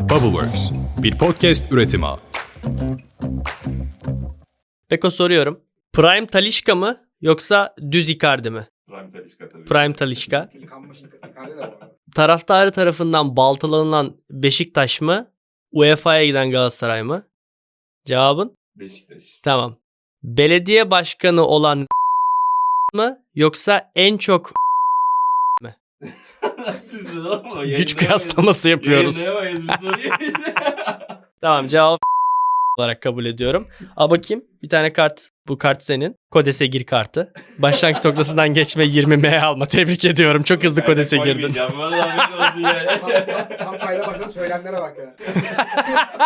Bubbleworks, bir podcast üretimi. Beko soruyorum. Prime Talişka mı yoksa düz Icardi mi? Prime Talişka tabii. Prime Talişka. Taraftarı tarafından baltalanılan Beşiktaş mı? UEFA'ya giden Galatasaray mı? Cevabın? Beşiktaş. Tamam. Belediye başkanı olan mı yoksa en çok Nasıl üzülün ama güç kıyaslaması yapıyoruz. Yayınlayamayız bu soruyu. Tamam cevap olarak kabul ediyorum. Al bakayım bir tane kart. Bu kart senin. Kodese gir kartı. Başlangıç noktasından geçme 20M alma. Tebrik ediyorum. Çok hızlı kodese girdin. Koymayacağım, Vallahi haberin olsun yani. Tam, tam, tam kayda söylemlere bak ya.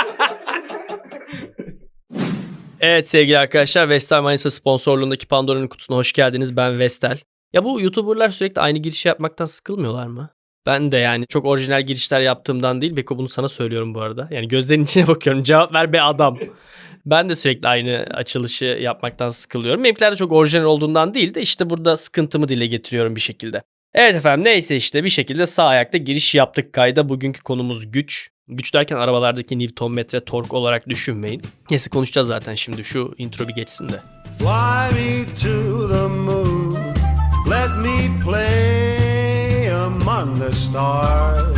Evet sevgili arkadaşlar Vestel Manisa sponsorluğundaki Pandora'nın kutusuna hoş geldiniz. Ben Vestel. Ya bu YouTuber'lar sürekli aynı girişi yapmaktan sıkılmıyorlar mı? Ben de yani çok orijinal girişler yaptığımdan değil. Beko bunu sana söylüyorum bu arada. Yani gözlerinin içine bakıyorum. Cevap ver be adam. Ben de sürekli aynı açılışı yapmaktan sıkılıyorum. Benimkiler de çok orijinal olduğundan değil de işte burada sıkıntımı dile getiriyorum bir şekilde. Evet efendim neyse işte bir şekilde sağ ayakta giriş yaptık kayda. Bugünkü konumuz güç. Güç derken arabalardaki Newton metre tork olarak düşünmeyin. Neyse konuşacağız zaten şimdi şu intro bir geçsin de. Fly me to among the stars.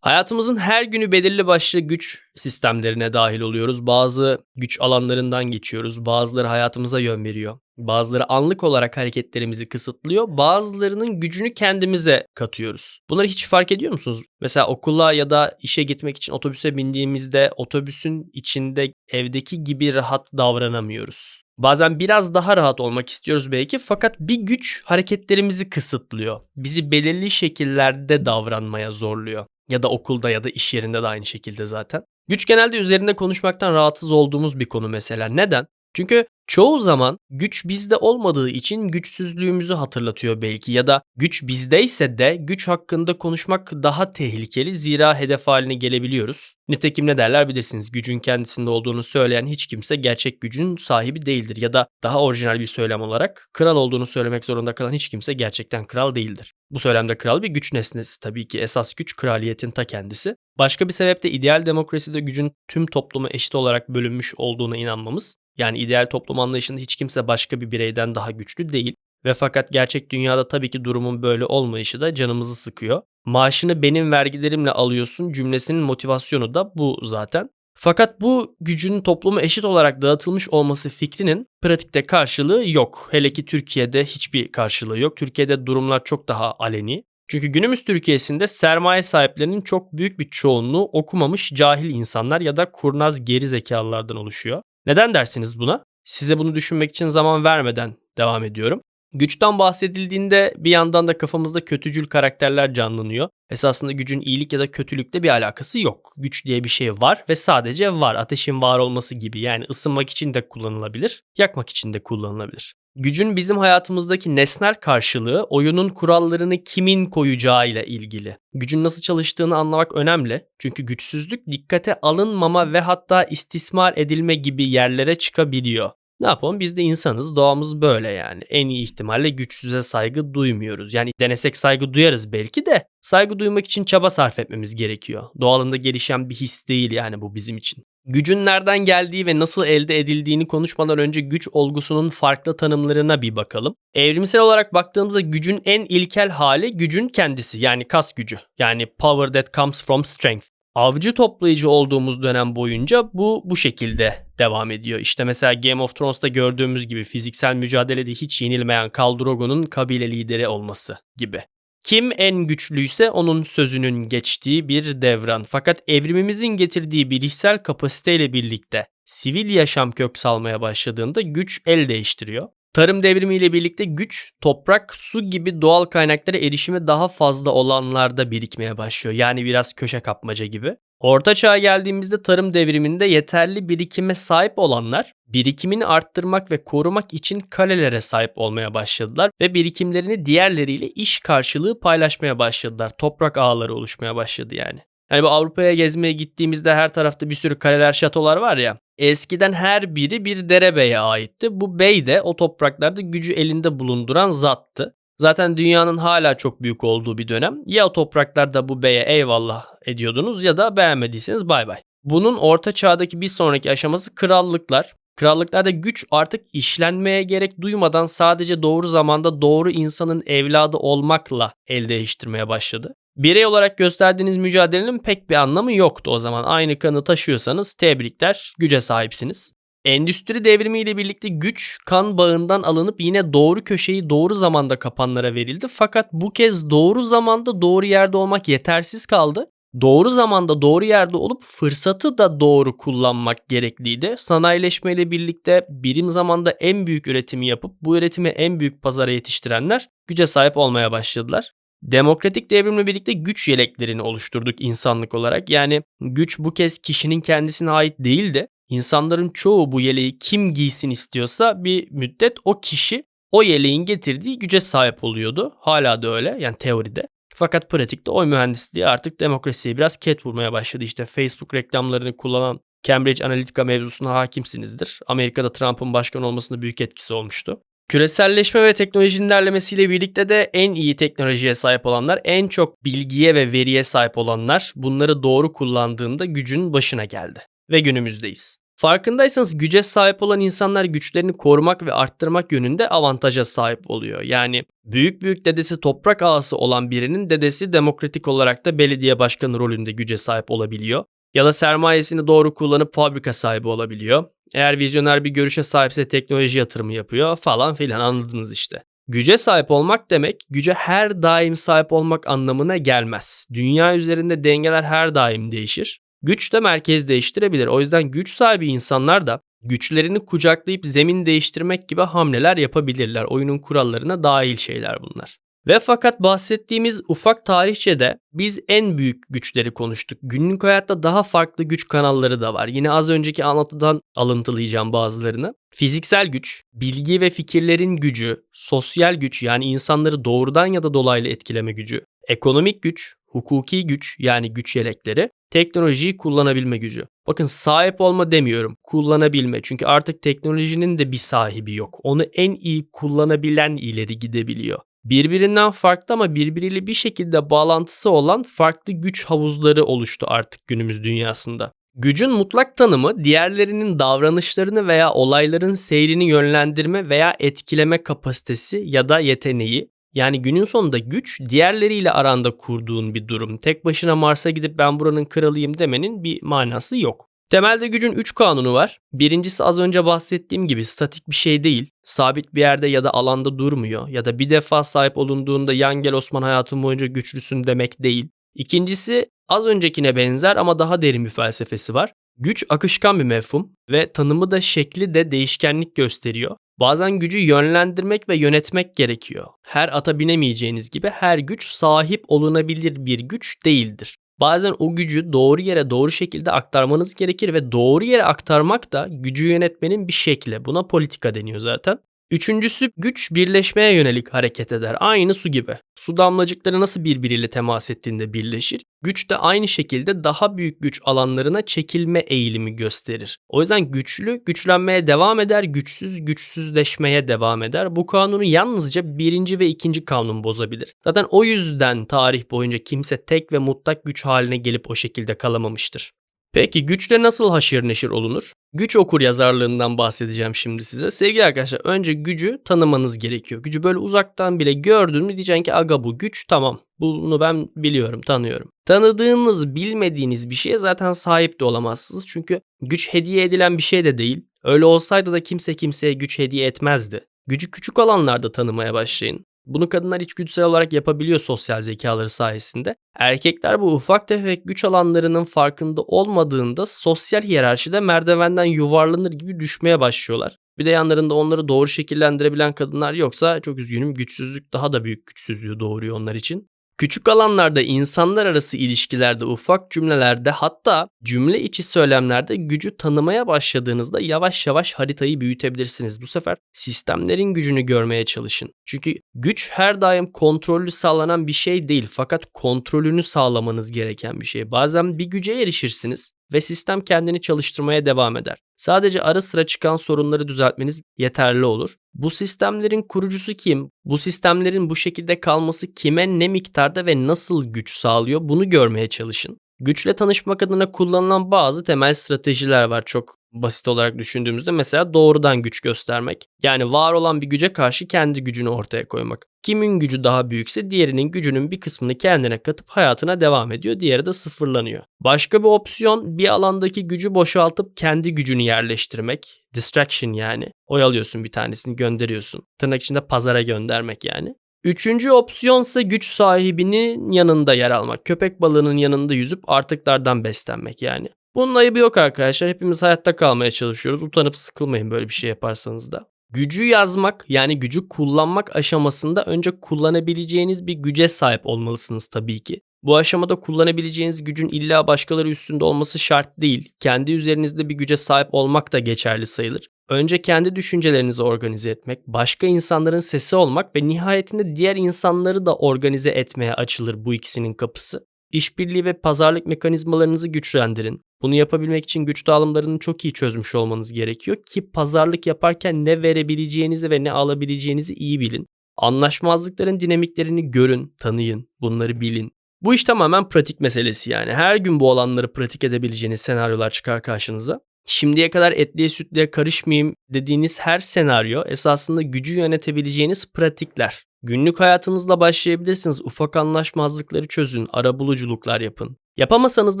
Hayatımızın her günü belirli başlı güç sistemlerine dahil oluyoruz. Bazı güç alanlarından geçiyoruz. Bazıları hayatımıza yön veriyor. Bazıları anlık olarak hareketlerimizi kısıtlıyor. Bazılarının gücünü kendimize katıyoruz. Bunları hiç fark ediyor musunuz? Mesela okula ya da işe gitmek için otobüse bindiğimizde otobüsün içinde evdeki gibi rahat davranamıyoruz. Bazen biraz daha rahat olmak istiyoruz belki fakat bir güç hareketlerimizi kısıtlıyor. Bizi belirli şekillerde davranmaya zorluyor. Ya da okulda ya da iş yerinde de aynı şekilde zaten. Güç genelde üzerinde konuşmaktan rahatsız olduğumuz bir konu mesela. Neden? Çünkü çoğu zaman güç bizde olmadığı için güçsüzlüğümüzü hatırlatıyor belki ya da güç bizdeyse de güç hakkında konuşmak daha tehlikeli zira hedef haline gelebiliyoruz. Nitekim ne derler bilirsiniz gücün kendisinde olduğunu söyleyen hiç kimse gerçek gücün sahibi değildir ya da daha orijinal bir söylem olarak kral olduğunu söylemek zorunda kalan hiç kimse gerçekten kral değildir. Bu söylemde kral bir güç nesnesi tabii ki esas güç kraliyetin ta kendisi. Başka bir sebep de ideal demokraside gücün tüm topluma eşit olarak bölünmüş olduğuna inanmamız. Yani ideal toplum anlayışında hiç kimse başka bir bireyden daha güçlü değil. Ve fakat gerçek dünyada tabii ki durumun böyle olmayışı da canımızı sıkıyor. Maaşını benim vergilerimle alıyorsun cümlesinin motivasyonu da bu zaten. Fakat bu gücün topluma eşit olarak dağıtılmış olması fikrinin pratikte karşılığı yok. Hele ki Türkiye'de hiçbir karşılığı yok. Türkiye'de durumlar çok daha aleni. Çünkü günümüz Türkiye'sinde sermaye sahiplerinin çok büyük bir çoğunluğu okumamış cahil insanlar ya da kurnaz geri zekalılardan oluşuyor. Neden dersiniz buna? Size bunu düşünmek için zaman vermeden devam ediyorum. Güçten bahsedildiğinde bir yandan da kafamızda kötücül karakterler canlanıyor. Esasında gücün iyilik ya da kötülükle bir alakası yok. Güç diye bir şey var ve sadece var. Ateşin var olması gibi yani ısınmak için de kullanılabilir, yakmak için de kullanılabilir. Gücün bizim hayatımızdaki nesnel karşılığı oyunun kurallarını kimin koyacağıyla ilgili. Gücün nasıl çalıştığını anlamak önemli. Çünkü güçsüzlük dikkate alınmama ve hatta istismar edilme gibi yerlere çıkabiliyor. Ne yapalım biz de insanız doğamız böyle yani. En iyi ihtimalle güçsüze saygı duymuyoruz. Yani denesek saygı duyarız belki de saygı duymak için çaba sarf etmemiz gerekiyor. Doğalında gelişen bir his değil yani bu bizim için. Gücün nereden geldiği ve nasıl elde edildiğini konuşmadan önce güç olgusunun farklı tanımlarına bir bakalım. Evrimsel olarak baktığımızda gücün en ilkel hali gücün kendisi yani kas gücü. Yani power that comes from strength. Avcı toplayıcı olduğumuz dönem boyunca bu bu şekilde devam ediyor. İşte mesela Game of Thrones'ta gördüğümüz gibi fiziksel mücadelede hiç yenilmeyen Khal Drogo'nun kabile lideri olması gibi. Kim en güçlüyse onun sözünün geçtiği bir devran. Fakat evrimimizin getirdiği bilişsel kapasiteyle birlikte sivil yaşam kök salmaya başladığında güç el değiştiriyor. Tarım devrimiyle birlikte güç, toprak, su gibi doğal kaynaklara erişimi daha fazla olanlarda birikmeye başlıyor. Yani biraz köşe kapmaca gibi. Orta çağa geldiğimizde tarım devriminde yeterli birikime sahip olanlar birikimini arttırmak ve korumak için kalelere sahip olmaya başladılar ve birikimlerini diğerleriyle iş karşılığı paylaşmaya başladılar. Toprak ağları oluşmaya başladı yani. Yani bu Avrupa'ya gezmeye gittiğimizde her tarafta bir sürü kaleler, şatolar var ya. Eskiden her biri bir derebeye aitti. Bu bey de o topraklarda gücü elinde bulunduran zattı. Zaten dünyanın hala çok büyük olduğu bir dönem. Ya o topraklarda bu beye eyvallah ediyordunuz ya da beğenmediyseniz bay bay. Bunun orta çağdaki bir sonraki aşaması krallıklar. Krallıklarda güç artık işlenmeye gerek duymadan sadece doğru zamanda doğru insanın evladı olmakla el değiştirmeye başladı. Birey olarak gösterdiğiniz mücadelenin pek bir anlamı yoktu o zaman. Aynı kanı taşıyorsanız tebrikler, güce sahipsiniz. Endüstri devrimiyle birlikte güç kan bağından alınıp yine doğru köşeyi doğru zamanda kapanlara verildi. Fakat bu kez doğru zamanda doğru yerde olmak yetersiz kaldı. Doğru zamanda doğru yerde olup fırsatı da doğru kullanmak gerekliydi. Sanayileşmeyle birlikte birim zamanda en büyük üretimi yapıp bu üretimi en büyük pazara yetiştirenler güce sahip olmaya başladılar. Demokratik devrimle birlikte güç yeleklerini oluşturduk insanlık olarak. Yani güç bu kez kişinin kendisine ait değil de insanların çoğu bu yeleği kim giysin istiyorsa bir müddet o kişi o yeleğin getirdiği güce sahip oluyordu. Hala da öyle yani teoride. Fakat pratikte oy mühendisliği artık demokrasiye biraz ket vurmaya başladı. İşte Facebook reklamlarını kullanan Cambridge Analytica mevzusuna hakimsinizdir. Amerika'da Trump'ın başkan olmasında büyük etkisi olmuştu. Küreselleşme ve teknolojinin ilerlemesiyle birlikte de en iyi teknolojiye sahip olanlar, en çok bilgiye ve veriye sahip olanlar bunları doğru kullandığında gücün başına geldi. Ve günümüzdeyiz. Farkındaysanız güce sahip olan insanlar güçlerini korumak ve arttırmak yönünde avantaja sahip oluyor. Yani büyük büyük dedesi toprak ağası olan birinin dedesi demokratik olarak da belediye başkanı rolünde güce sahip olabiliyor. Ya da sermayesini doğru kullanıp fabrika sahibi olabiliyor. Eğer vizyoner bir görüşe sahipse teknoloji yatırımı yapıyor falan filan anladınız işte. Güce sahip olmak demek güce her daim sahip olmak anlamına gelmez. Dünya üzerinde dengeler her daim değişir. Güç de merkez değiştirebilir. O yüzden güç sahibi insanlar da güçlerini kucaklayıp zemin değiştirmek gibi hamleler yapabilirler. Oyunun kurallarına dahil şeyler bunlar. Ve fakat bahsettiğimiz ufak tarihçede biz en büyük güçleri konuştuk. Günlük hayatta daha farklı güç kanalları da var. Yine az önceki anlatıdan alıntılayacağım bazılarını. Fiziksel güç, bilgi ve fikirlerin gücü, sosyal güç yani insanları doğrudan ya da dolaylı etkileme gücü, ekonomik güç, hukuki güç yani güç yelekleri, teknolojiyi kullanabilme gücü. Bakın sahip olma demiyorum, kullanabilme. Çünkü artık teknolojinin de bir sahibi yok. Onu en iyi kullanabilen ileri gidebiliyor. Birbirinden farklı ama birbiriyle bir şekilde bağlantısı olan farklı güç havuzları oluştu artık günümüz dünyasında. Gücün mutlak tanımı diğerlerinin davranışlarını veya olayların seyrini yönlendirme veya etkileme kapasitesi ya da yeteneği. Yani günün sonunda güç diğerleriyle aranda kurduğun bir durum. Tek başına Mars'a gidip ben buranın kralıyım demenin bir manası yok. Temelde gücün 3 kanunu var. Birincisi az önce bahsettiğim gibi statik bir şey değil. Sabit bir yerde ya da alanda durmuyor. Ya da bir defa sahip olunduğunda yan gel Osman hayatın boyunca güçlüsün demek değil. İkincisi az öncekine benzer ama daha derin bir felsefesi var. Güç akışkan bir mefhum ve tanımı da şekli de değişkenlik gösteriyor. Bazen gücü yönlendirmek ve yönetmek gerekiyor. Her ata binemeyeceğiniz gibi her güç sahip olunabilir bir güç değildir. Bazen o gücü doğru yere doğru şekilde aktarmanız gerekir ve doğru yere aktarmak da gücü yönetmenin bir şekli. Buna politika deniyor zaten. Üçüncüsü güç birleşmeye yönelik hareket eder. Aynı su gibi. Su damlacıkları nasıl birbiriyle temas ettiğinde birleşir. Güç de aynı şekilde daha büyük güç alanlarına çekilme eğilimi gösterir. O yüzden güçlü güçlenmeye devam eder, güçsüz güçsüzleşmeye devam eder. Bu kanunu yalnızca birinci ve ikinci kanun bozabilir. Zaten o yüzden tarih boyunca kimse tek ve mutlak güç haline gelip o şekilde kalamamıştır. Peki güçle nasıl haşır neşir olunur? Güç okur yazarlığından bahsedeceğim şimdi size. Sevgili arkadaşlar önce gücü tanımanız gerekiyor. Gücü böyle uzaktan bile gördün mü diyeceksin ki aga bu güç tamam. Bunu ben biliyorum, tanıyorum. Tanıdığınız, bilmediğiniz bir şeye zaten sahip de olamazsınız. Çünkü güç hediye edilen bir şey de değil. Öyle olsaydı da kimse kimseye güç hediye etmezdi. Gücü küçük alanlarda tanımaya başlayın. Bunu kadınlar içgüdüsel olarak yapabiliyor sosyal zekaları sayesinde. Erkekler bu ufak tefek güç alanlarının farkında olmadığında sosyal hiyerarşide merdivenden yuvarlanır gibi düşmeye başlıyorlar. Bir de yanlarında onları doğru şekillendirebilen kadınlar yoksa çok üzgünüm güçsüzlük daha da büyük güçsüzlüğü doğuruyor onlar için. Küçük alanlarda insanlar arası ilişkilerde ufak cümlelerde hatta cümle içi söylemlerde gücü tanımaya başladığınızda yavaş yavaş haritayı büyütebilirsiniz. Bu sefer sistemlerin gücünü görmeye çalışın. Çünkü güç her daim kontrollü sağlanan bir şey değil fakat kontrolünü sağlamanız gereken bir şey. Bazen bir güce erişirsiniz ve sistem kendini çalıştırmaya devam eder. Sadece ara sıra çıkan sorunları düzeltmeniz yeterli olur. Bu sistemlerin kurucusu kim? Bu sistemlerin bu şekilde kalması kime ne miktarda ve nasıl güç sağlıyor? Bunu görmeye çalışın. Güçle tanışmak adına kullanılan bazı temel stratejiler var çok basit olarak düşündüğümüzde mesela doğrudan güç göstermek. Yani var olan bir güce karşı kendi gücünü ortaya koymak. Kimin gücü daha büyükse diğerinin gücünün bir kısmını kendine katıp hayatına devam ediyor. Diğeri de sıfırlanıyor. Başka bir opsiyon bir alandaki gücü boşaltıp kendi gücünü yerleştirmek. Distraction yani. Oyalıyorsun bir tanesini gönderiyorsun. Tırnak içinde pazara göndermek yani. Üçüncü opsiyonsa güç sahibinin yanında yer almak. Köpek balığının yanında yüzüp artıklardan beslenmek yani. Bunun ayıbı yok arkadaşlar. Hepimiz hayatta kalmaya çalışıyoruz. Utanıp sıkılmayın böyle bir şey yaparsanız da. Gücü yazmak yani gücü kullanmak aşamasında önce kullanabileceğiniz bir güce sahip olmalısınız tabii ki. Bu aşamada kullanabileceğiniz gücün illa başkaları üstünde olması şart değil. Kendi üzerinizde bir güce sahip olmak da geçerli sayılır. Önce kendi düşüncelerinizi organize etmek, başka insanların sesi olmak ve nihayetinde diğer insanları da organize etmeye açılır bu ikisinin kapısı. İşbirliği ve pazarlık mekanizmalarınızı güçlendirin. Bunu yapabilmek için güç dağılımlarını çok iyi çözmüş olmanız gerekiyor ki pazarlık yaparken ne verebileceğinizi ve ne alabileceğinizi iyi bilin. Anlaşmazlıkların dinamiklerini görün, tanıyın, bunları bilin. Bu iş tamamen pratik meselesi yani. Her gün bu alanları pratik edebileceğiniz senaryolar çıkar karşınıza. Şimdiye kadar etliye sütlüye karışmayayım dediğiniz her senaryo esasında gücü yönetebileceğiniz pratikler. Günlük hayatınızla başlayabilirsiniz. Ufak anlaşmazlıkları çözün, arabuluculuklar yapın. Yapamasanız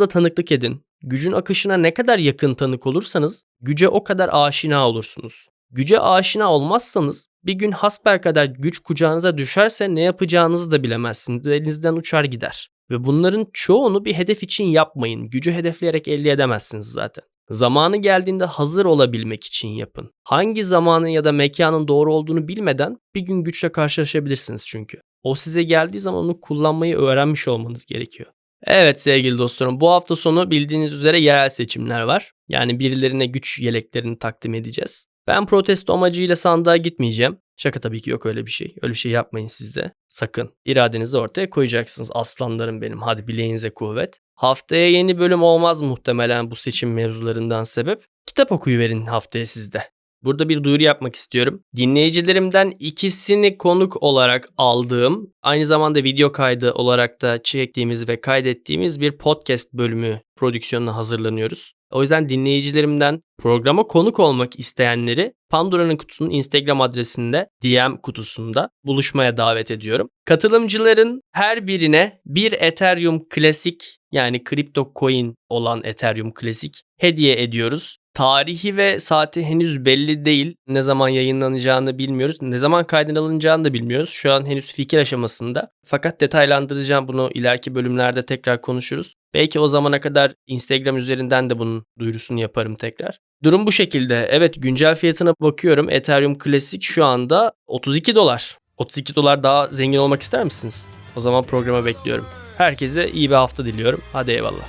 da tanıklık edin. Gücün akışına ne kadar yakın tanık olursanız güce o kadar aşina olursunuz. Güce aşina olmazsanız bir gün kadar güç kucağınıza düşerse ne yapacağınızı da bilemezsiniz. Elinizden uçar gider. Ve bunların çoğunu bir hedef için yapmayın. Gücü hedefleyerek elde edemezsiniz zaten. Zamanı geldiğinde hazır olabilmek için yapın. Hangi zamanın ya da mekanın doğru olduğunu bilmeden bir gün güçle karşılaşabilirsiniz çünkü. O size geldiği zaman onu kullanmayı öğrenmiş olmanız gerekiyor. Evet sevgili dostlarım bu hafta sonu bildiğiniz üzere yerel seçimler var. Yani birilerine güç yeleklerini takdim edeceğiz. Ben protesto amacıyla sandığa gitmeyeceğim. Şaka tabii ki yok öyle bir şey. Öyle bir şey yapmayın siz de. Sakın. İradenizi ortaya koyacaksınız aslanlarım benim. Hadi bileğinize kuvvet. Haftaya yeni bölüm olmaz muhtemelen bu seçim mevzularından sebep. Kitap okuyuverin haftaya sizde. Burada bir duyuru yapmak istiyorum. Dinleyicilerimden ikisini konuk olarak aldığım, aynı zamanda video kaydı olarak da çektiğimiz ve kaydettiğimiz bir podcast bölümü prodüksiyonuna hazırlanıyoruz. O yüzden dinleyicilerimden programa konuk olmak isteyenleri Pandora'nın kutusunun Instagram adresinde DM kutusunda buluşmaya davet ediyorum. Katılımcıların her birine bir Ethereum klasik yani kripto coin olan Ethereum klasik hediye ediyoruz. Tarihi ve saati henüz belli değil. Ne zaman yayınlanacağını bilmiyoruz. Ne zaman kaydına alınacağını da bilmiyoruz. Şu an henüz fikir aşamasında. Fakat detaylandıracağım bunu ileriki bölümlerde tekrar konuşuruz. Belki o zamana kadar Instagram üzerinden de bunun duyurusunu yaparım tekrar. Durum bu şekilde. Evet güncel fiyatına bakıyorum. Ethereum Classic şu anda 32 dolar. 32 dolar daha zengin olmak ister misiniz? O zaman programa bekliyorum. Herkese iyi bir hafta diliyorum. Hadi eyvallah.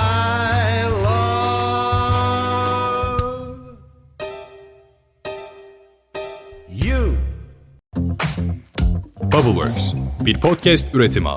I Bubbleworks bir podcast üretimi.